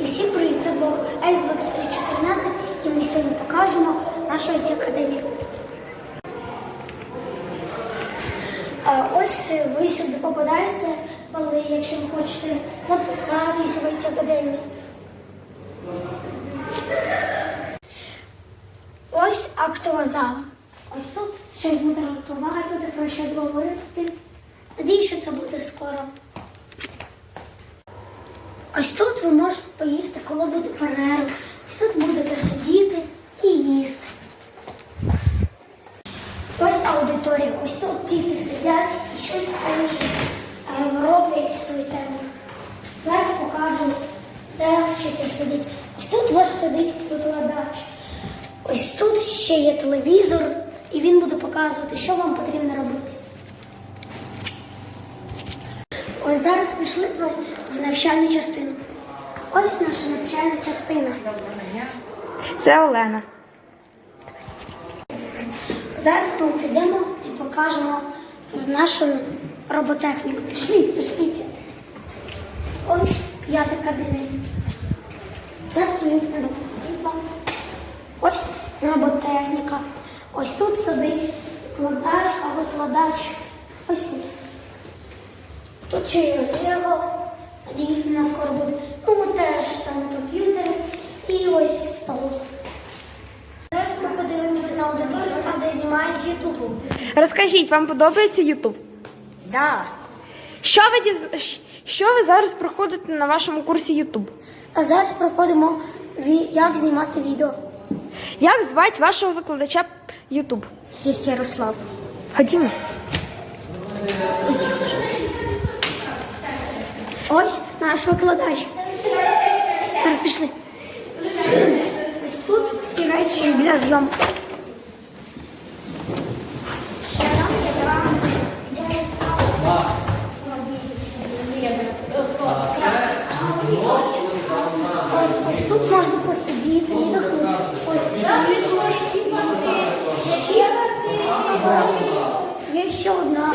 І всім привіт, це був С-2314 і ми сьогодні покажемо нашу it академію. Ось ви сюди попадаєте, коли якщо ви хочете записатися в it академію. Ось актова зала. Ось тут щось буде розмовляти, про щось говорити. Надіюсь, що це буде скоро. Ось тут ви можете поїсти, коли буде перерва. Ось тут будете сидіти і їсти. Ось аудиторія. Ось тут діти сидять і щось роблять свою тему. Зараз покажу, де вчитель сидить. Ось тут ваш сидить викладач. Ось тут ще є телевізор, і він буде показувати, що вам потрібно робити. Ось зараз пішли ми в навчальну частину. Ось наша навчальна частина. Це Олена. Зараз ми підемо і покажемо нашу роботехніку. Пішліть, пішліть. Ось п'ятий кабінет. Зараз ми підемо світло. Ось роботехніка. Ось тут сидить викладач, а викладач. Ось тут. Тут ще є Лего. Надіюсь, у нас скоро буде. Ну, теж саме комп'ютер. І ось стол. Зараз ми подивимося на аудиторію, там, де знімають Ютуб. Розкажіть, вам подобається Ютуб? Да. Що ви діз- що ви зараз проходите на вашому курсі Ютуб? А зараз проходимо ві- як знімати відео. Як звати вашого викладача Ютуб? Сісь Ярослав. Ходімо. Ось наш викладач. Зараз пішли. Ось тут всі речі для зйомки. Ось тут можна посидіти, віддохнути. Ось світло. Ще Є ще одна